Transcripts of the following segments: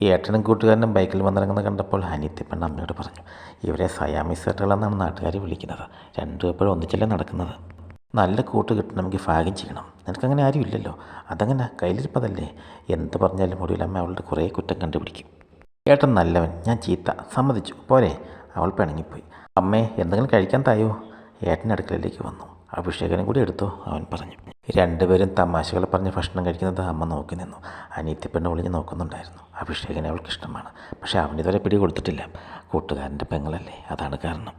ഏട്ടനും കൂട്ടുകാരനും ബൈക്കിൽ വന്നിറങ്ങുന്നത് കണ്ടപ്പോൾ അനിത്യപ്പെണ്ണ അമ്മയോട് പറഞ്ഞു ഇവരെ സയാമി സെട്ടുകളെന്നാണ് നാട്ടുകാർ വിളിക്കുന്നത്. രണ്ടും എപ്പോഴും ഒന്നിച്ചല്ലേ നടക്കുന്നത്. നല്ല കൂട്ട് കിട്ടണമെങ്കിൽ ഭാഗ്യം ചെയ്യണം. നിനക്കങ്ങനെ ആരും ഇല്ലല്ലോ അതങ്ങനെ കയ്യിലിരിപ്പതല്ലേ. എന്ത് പറഞ്ഞാലും ഒടുവിൽ അമ്മ അവളുടെ കുറേ കുറ്റം കണ്ടുപിടിക്കും. ഏട്ടൻ നല്ലവൻ. ഞാൻ ചീത്ത. സമ്മതിച്ചു. പോരെ. അവൾ പിണങ്ങിപ്പോയി. അമ്മേ എന്തെങ്കിലും കഴിക്കാൻ തായോ? ഏട്ടൻ അടുക്കളയിലേക്ക് വന്നു. അഭിഷേകനും കൂടി എടുത്തോ അവൻ പറഞ്ഞു. രണ്ടുപേരും തമാശകൾ പറഞ്ഞ് ഭക്ഷണം കഴിക്കുന്നത് അമ്മ നോക്കി നിന്നു. അനിയത്തിപ്പെണ്ണ് ഒളിഞ്ഞ് നോക്കുന്നുണ്ടായിരുന്നു. അഭിഷേകനെ അവൾക്ക് ഇഷ്ടമാണ്. പക്ഷേ അവൻ അവനിതുവരെ പിടി കൊടുത്തിട്ടില്ല. കൂട്ടുകാരന്റെ പെങ്ങളല്ലേ അതാണ് കാരണം.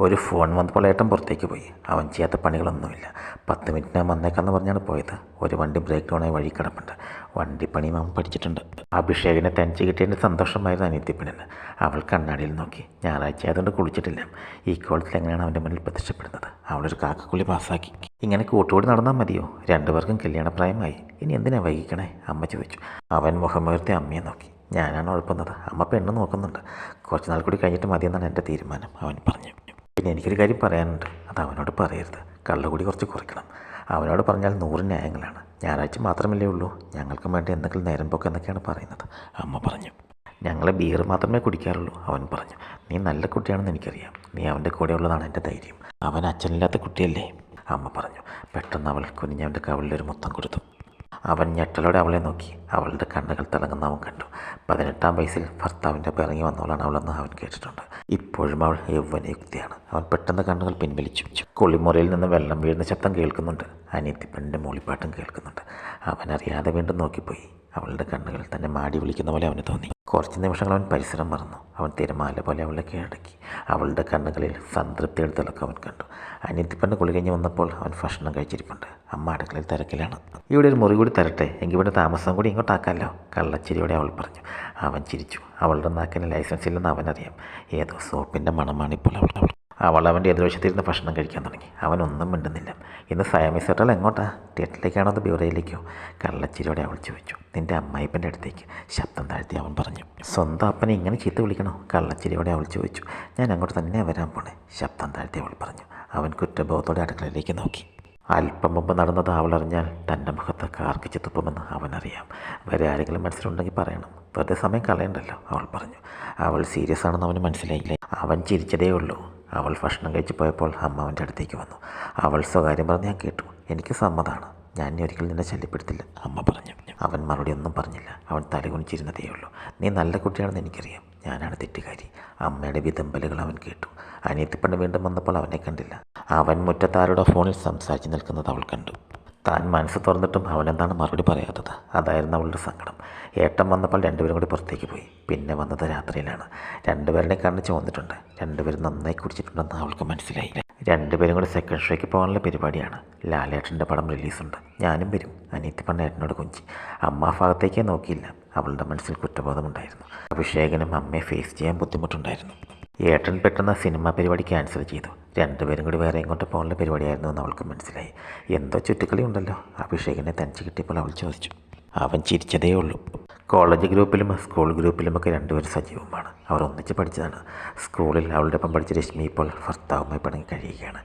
ഒരു ഫോൺ വന്നപ്പോൾ ഏട്ടൻ പുറത്തേക്ക് പോയി. അവൻ ചെയ്യാത്ത പണികളൊന്നുമില്ല. പത്ത് മിനിറ്റിനകം വന്നേക്കാന്ന് പറഞ്ഞാണ് പോയത്. ഒരു വണ്ടി ബ്രേക്ക് ഡൗണായി വഴി കിടപ്പുണ്ട്. വണ്ടി പണിയും അവൻ പഠിച്ചിട്ടുണ്ട്. അഭിഷേകിനെ തനിച്ച് കിട്ടിയതിന്റെ സന്തോഷമായിരുന്നു അനിയത്തിപ്പണിന്ന് അവൾ കണ്ണാടിയിൽ നോക്കി. ഞായറാഴ്ച അതുകൊണ്ട് കുളിച്ചിട്ടില്ല. ഈ കോളത്തിൽ എങ്ങനെയാണ് അവന്റെ മുന്നിൽ പ്രത്യക്ഷപ്പെടുന്നത്? അവളൊരു കാക്കക്കുളി പാസ്സാക്കി. ഇങ്ങനെ കൂട്ടുകൂടി നടന്നാൽ മതിയോ? രണ്ടുപേർക്കും കല്യാണപ്രായമായി. ഇനി എന്തിനാ വൈകിക്കണേ? അമ്മ ചോദിച്ചു. അവൻ മുഖമുയർത്തി അമ്മയെ നോക്കി. ഞാനാണ് ഉഴപ്പുന്നത്. അമ്മ പെണ്ണ് നോക്കുന്നുണ്ട്. കുറച്ച് നാൾ കൂടി കഴിഞ്ഞിട്ട് മതിയെന്നാണ് എന്റെ തീരുമാനം അവൻ പറഞ്ഞു. പിന്നെ എനിക്കൊരു കാര്യം പറയാനുണ്ട്. അത് അവനോട് പറയരുത്. കള്ളുകൂടി കുറച്ച് കുറയ്ക്കണം. അവനോട് പറഞ്ഞാൽ നൂറ് ന്യായങ്ങളാണ്. ഞായറാഴ്ച മാത്രമല്ലേ ഉള്ളൂ. ഞങ്ങൾക്കും വേണ്ടി എന്തെങ്കിലും നേരം പോക്ക് എന്നൊക്കെയാണ് പറയുന്നത്. അമ്മ പറഞ്ഞു. ഞങ്ങൾ ബിയർ മാത്രമേ കുടിക്കാറുള്ളൂ അവൻ പറഞ്ഞു. നീ നല്ല കുട്ടിയാണെന്ന് എനിക്കറിയാം. നീ അവന്റെ കൂടെ ഉള്ളതാണ് എന്റെ ധൈര്യം. അവൻ അച്ഛനില്ലാത്ത കുട്ടിയല്ലേ? അമ്മ പറഞ്ഞു. പെട്ടെന്ന് അവൾ കുനിഞ്ഞവന്റെ ഒരു മുത്തം കൊടുത്തു. അവൻ ഞെട്ടലോടെ അവളെ നോക്കി. അവളുടെ കണ്ണുകൾ തിളങ്ങുന്ന അവൻ കണ്ടു. പതിനെട്ടാം വയസ്സിൽ ഭർത്താവിന്റെ പിറങ്ങി വന്നവളാണ് അവളെന്ന് അവൻ കേട്ടിട്ടുണ്ട്. ഇപ്പോഴും അവൾ യൗവനയുക്തിയാണ് അവൻ പെട്ടെന്ന് കണ്ണുകൾ പിൻവലിച്ചു കുളിമുറയിൽ നിന്ന് വെള്ളം വീഴുന്ന ശബ്ദം കേൾക്കുന്നുണ്ട്. അനിയത്തിപ്പണിന്റെ മൂളിപ്പാട്ടും കേൾക്കുന്നുണ്ട്. അവൻ അറിയാതെ വീണ്ടും നോക്കിപ്പോയി. അവളുടെ കണ്ണുകൾ തന്നെ മാടി വിളിക്കുന്ന പോലെ അവന് തോന്നി. കുറച്ച് നിമിഷങ്ങൾ അവൻ പരിസരം മറന്നു. അവൻ തിരമാല പോലെ അവളെ കീഴടക്കി അവളുടെ കണ്ണുകളിൽ സംതൃപ്തിയുടെ തിളക്കം അവൻ കണ്ടു. അനിയത്തിപ്പണ്ട് കുളി കഴിഞ്ഞ് വന്നപ്പോൾ അവൻ ഭക്ഷണം കഴിച്ചിരിപ്പുണ്ട്. അമ്മ അടുക്കളയിൽ തിരക്കിലാണ്. ഇവിടെ ഒരു മുറി കൂടി തരട്ടെ. എങ്കിൽ ഇവിടെ താമസം കൂടി ഇങ്ങോട്ടാക്കാമല്ലോ കള്ളച്ചിരിയോടെ അവൾ പറഞ്ഞു. അവൻ ചിരിച്ചു. അവളുടെ നാക്കിന് ലൈസൻസ് ഇല്ലെന്ന് അവനറിയാം. ഏതോ സോപ്പിന്റെ മണമാണിപ്പോൾ അവളുടെ അവൾ അവൾ അവന്റെ എതിർവശത്തിരുന്ന് ഭക്ഷണം കഴിക്കാൻ തുടങ്ങി. അവനൊന്നും മിണ്ടുന്നില്ല. ഇന്ന് സയാമീസ് ഹോട്ടൽ എങ്ങോട്ടാ? തിയേറ്ററിലേക്കാണോ അത് ബ്യൂറയിലേക്കോ? കള്ളച്ചിരിയോടെ അവൾ ചോദിച്ചു. നിന്റെ അമ്മായിപ്പന്റെ അടുത്തേക്ക് ശബ്ദം താഴ്ത്തി അവൻ പറഞ്ഞു. സ്വന്തം അപ്പനെ ഇങ്ങനെ ചീത്ത വിളിക്കണോ? കള്ളച്ചിരിയോടെ അവൾ ചോദിച്ചു. ഞാൻ അങ്ങോട്ട് തന്നെ വരാൻ പോണേ. ശബ്ദം താഴ്ത്തി അവൾ പറഞ്ഞു. അവൻ കുറ്റബോധത്തോടെ അടുക്കളയിലേക്ക് നോക്കി. അല്പം മുമ്പ് നടന്നത് അവൾ അറിഞ്ഞാൽ തന്റെ മുഖത്ത് കാർക്കിച്ച് തുപ്പുമെന്ന് അവനറിയാം. വേറെ ആരെങ്കിലും മനസ്സിലുണ്ടെങ്കിൽ പറയണം. വെറുതെ സമയം കളയണ്ടല്ലോ അവൾ പറഞ്ഞു. അവൾ സീരിയസ് ആണെന്ന് അവന് മനസ്സിലായില്ലേ? അവൻ ചിരിച്ചതേ ഉള്ളൂ. അവൾ ഭക്ഷണം കഴിച്ച് പോയപ്പോൾ അമ്മ അവന്റെ അടുത്തേക്ക് വന്നു. അവൾ സ്വകാര്യം പറഞ്ഞ് ഞാൻ കേട്ടു. എനിക്ക് സമ്മതമാണ് ഞാൻ ഇനി ഒരിക്കലും നിന്നെ ശല്യപ്പെടുത്തില്ല. അമ്മ പറഞ്ഞു. അവൻ മറുപടി ഒന്നും പറഞ്ഞില്ല. അവൻ തലകുണിച്ചിരുന്നതേ ഉള്ളൂ. നീ നല്ല കുട്ടിയാണെന്ന് എനിക്കറിയാം. ഞാനാണ് തെറ്റുകാരി. അമ്മയുടെ വിതമ്പലുകൾ അവൻ കേട്ടു. അനിയത്തിപ്പണ്ട് വീണ്ടും വന്നപ്പോൾ അവനെ കണ്ടില്ല. അവൻ മുറ്റത്താരുടെ ഫോണിൽ സംസാരിച്ച് നിൽക്കുന്നത് അവൾ കണ്ടു. താൻ മനസ്സ് തുറന്നിട്ടും അവനെന്താണ് മറുപടി പറയാത്തത്? അതായിരുന്നു അവളുടെ സങ്കടം. ഏട്ടൻ വന്നപ്പോൾ രണ്ടുപേരും കൂടി പുറത്തേക്ക് പോയി. പിന്നെ വന്നത് രാത്രിയിലാണ്. രണ്ടുപേരുടെ കണ്ണ് ചുവന്നിട്ടുണ്ട് രണ്ടുപേരും നന്നായി കുടിച്ചിട്ടുണ്ടെന്ന് അവൾക്ക് മനസ്സിലായി രണ്ടുപേരും കൂടി സെക്കൻഡ് ഷോയ്ക്ക് പോകാനുള്ള പരിപാടിയാണ്. ലാലേട്ടന്റെ പടം റിലീസുണ്ട് ഞാനും വരും. അനിയത്തി പണ്ണ ഏട്ടനോട് കൊഞ്ചി. അമ്മ ഭാഗത്തേക്കേ നോക്കിയില്ല. അവളുടെ മനസ്സിൽ കുറ്റബോധമുണ്ടായിരുന്നു അഭിഷേകനും അമ്മയെ ഫേസ് ചെയ്യാൻ ബുദ്ധിമുട്ടുണ്ടായിരുന്നു. ഏട്ടൻ പെട്ടെന്ന് സിനിമ പരിപാടി ക്യാൻസൽ ചെയ്തു. രണ്ടുപേരും കൂടി വേറെ ഇങ്ങോട്ട് പോകാനുള്ള പരിപാടിയായിരുന്നു എന്ന് അവൾക്ക് മനസ്സിലായി. എന്തോ ചുറ്റുകളി ഉണ്ടല്ലോ അഭിഷേകിനെ തനിച്ച് കിട്ടിയപ്പോൾ അവൾ ചോദിച്ചു. അവൻ ചിരിച്ചതേ ഉള്ളൂ. കോളേജ് ഗ്രൂപ്പിലും സ്കൂൾ ഗ്രൂപ്പിലുമൊക്കെ രണ്ടുപേരും സജീവമാണ്. അവർ ഒന്നിച്ച് പഠിച്ചതാണ്. സ്കൂളിൽ അവളുടെ ഒപ്പം പഠിച്ച രശ്മി ഇപ്പോൾ ഭർത്താവുമായി പിണങ്ങി കഴിയുകയാണ്.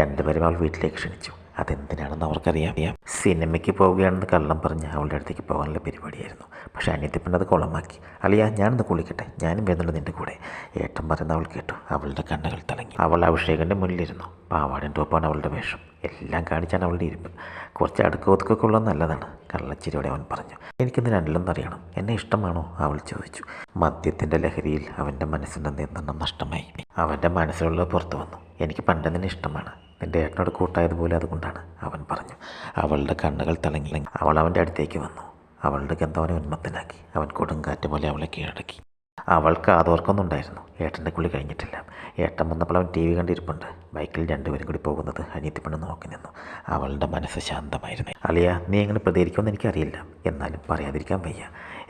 രണ്ടുപേരും അവൾ വീട്ടിലേക്ക് ക്ഷണിച്ചു. അതെന്തിനാണെന്ന് അവർക്കറിയാം. സിനിമയ്ക്ക് പോവുകയാണെന്ന് കള്ളം പറഞ്ഞ് അവളുടെ അടുത്തേക്ക് പോകാനുള്ള പരിപാടിയായിരുന്നു. പക്ഷേ അനിയത്തിപ്പിന്നത് കുളമാക്കി. അളിയാ ഞാനൊന്ന് കുളിക്കട്ടെ. ഞാനും വരുന്നുണ്ട് നിന്റെ കൂടെ. ഏട്ടൻ പറയുന്ന അവൾ കേട്ടു. അവളുടെ കണ്ണുകൾ തിളങ്ങി. അവൾ അഭിഷേകന്റെ മുന്നിലിരുന്നു. പാവാടൻ ടോപ്പാണ് അവളുടെ വേഷം. എല്ലാം കാണിച്ചാണ് അവളുടെ ഇരിപ്പ്. കുറച്ച് അടുക്ക ഒതുക്കൊക്കെ ഉള്ളത് നല്ലതാണ്. കള്ളച്ചിരിയോടെ അവൻ പറഞ്ഞു എനിക്കിന്ന് രണ്ടിലൊന്നും അറിയണം എന്നെ ഇഷ്ടമാണോ? അവൾ ചോദിച്ചു. മദ്യത്തിന്റെ ലഹരിയിൽ അവന്റെ മനസ്സിന്റെ നിയന്ത്രണം നഷ്ടമായി. അവന്റെ മനസ്സിലുള്ളത് പുറത്തു വന്നു. എനിക്ക് പണ്ട് നിന്നെ ഇഷ്ടമാണ്. നിന്റെ ഏട്ടനോട് കൂട്ടായതുപോലെ അതുകൊണ്ടാണ് അവൻ പറഞ്ഞു. അവളുടെ കണ്ണുകൾ തിളങ്ങി. അവൾ അവന്റെ അടുത്തേക്ക് വന്നു. അവളുടെ ഗന്ധവനെ ഉന്മത്തനാക്കി. അവൻ കൊടുങ്കാറ്റ് പോലെ അവളെ കീഴടക്കി. അവൾക്ക് ആതോർക്കൊന്നുണ്ടായിരുന്നു. ഏട്ടന്റെ കുളി കഴിഞ്ഞിട്ടില്ല. ഏട്ടൻ വന്നപ്പോൾ അവൻ ടി വി കണ്ടിരിപ്പുണ്ട്. ബൈക്കിൽ രണ്ടുപേരും കൂടി പോകുന്നത് അനിയത്തിപ്പെണ്ണ് നോക്കി നിന്നു. അവളുടെ മനസ്സ് ശാന്തമായിരുന്നു. അളിയ നീ എങ്ങനെ പ്രതികരിക്കുമെന്ന് എനിക്കറിയില്ല. എന്നാലും പറയാതിരിക്കാൻ വയ്യ.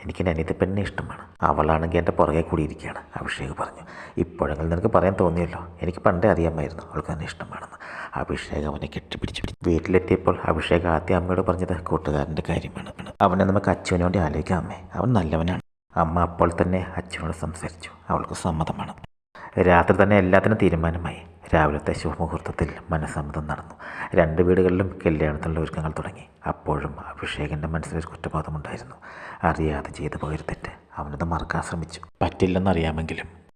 എനിക്ക് എന്റെ അനിയത്തിപ്പെണ്ണിനെ ഇഷ്ടമാണ്. അവളാണെങ്കിൽ എന്റെ പുറകെ കൂടിയിരിക്കുകയാണ് അഭിഷേക് പറഞ്ഞു. ഇപ്പോഴെങ്കിലും നിനക്ക് പറയാൻ തോന്നിയല്ലോ. എനിക്ക് പണ്ടേ അറിയാമായിരുന്നു അവൾക്ക് തന്നെ ഇഷ്ടമാണെന്ന്. അഭിഷേക് അവനെ കെട്ടിപ്പിടിച്ചു. വീട്ടിലെത്തിയപ്പോൾ അഭിഷേക് ആദ്യം അമ്മയോട് പറഞ്ഞത് കൂട്ടുകാരന്റെ കാര്യമാണ്. അവനെ നമുക്ക് അച്ഛനോട് ആലോചിക്കാം അമ്മേ. അവൻ നല്ലവനാണ്. അമ്മ അപ്പോൾ തന്നെ അച്ഛനോട് സംസാരിച്ചു. അവൾക്ക് സമ്മതമാണ്. രാത്രി തന്നെ എല്ലാത്തിനും തീരുമാനമായി. രാവിലത്തെ ശുഭമുഹൂർത്തത്തിൽ മനസ്സമ്മതം നടന്നു. രണ്ട് വീടുകളിലും കല്യാണത്തിനുള്ള ഒരുക്കങ്ങൾ തുടങ്ങി. അപ്പോഴും അഭിഷേകന്റെ മനസ്സിലൊരു കുറ്റബോധമുണ്ടായിരുന്നു. അറിയാതെ ചെയ്തു പോയൊരു അവനത് മറക്കാൻ ശ്രമിച്ചു. പറ്റില്ലെന്നറിയാമെങ്കിലും